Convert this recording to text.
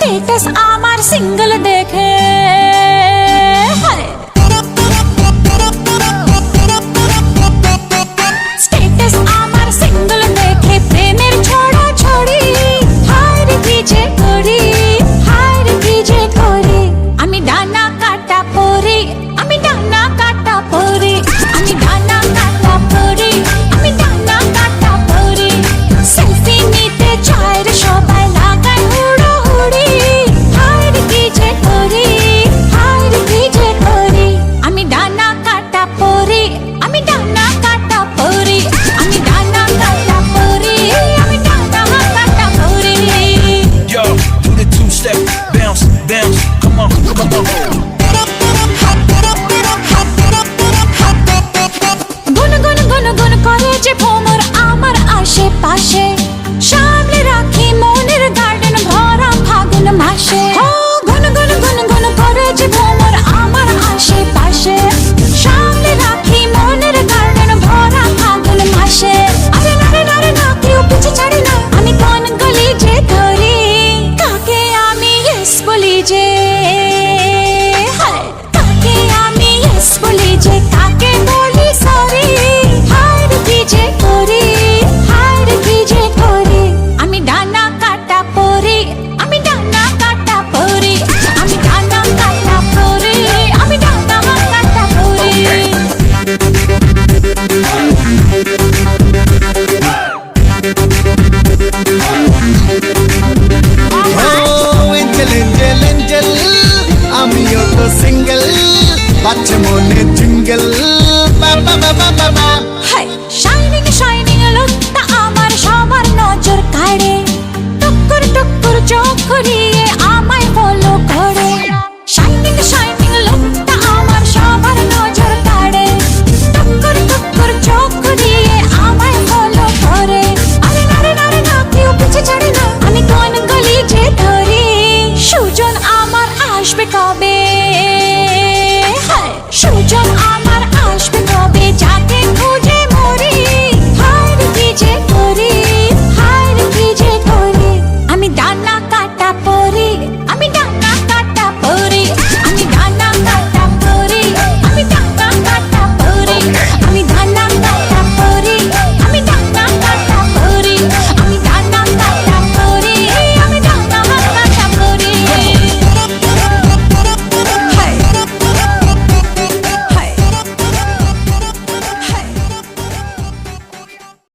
Status আমার single দেখে তো সিঙ্গেল বাচ্চা মনে জিঙ্গেল বাবা বাবা বাবা হাই শাইনিং শাইনিং লোকটা আমার সবার নজর কাড়ে। টক্কর টক্কর চোখ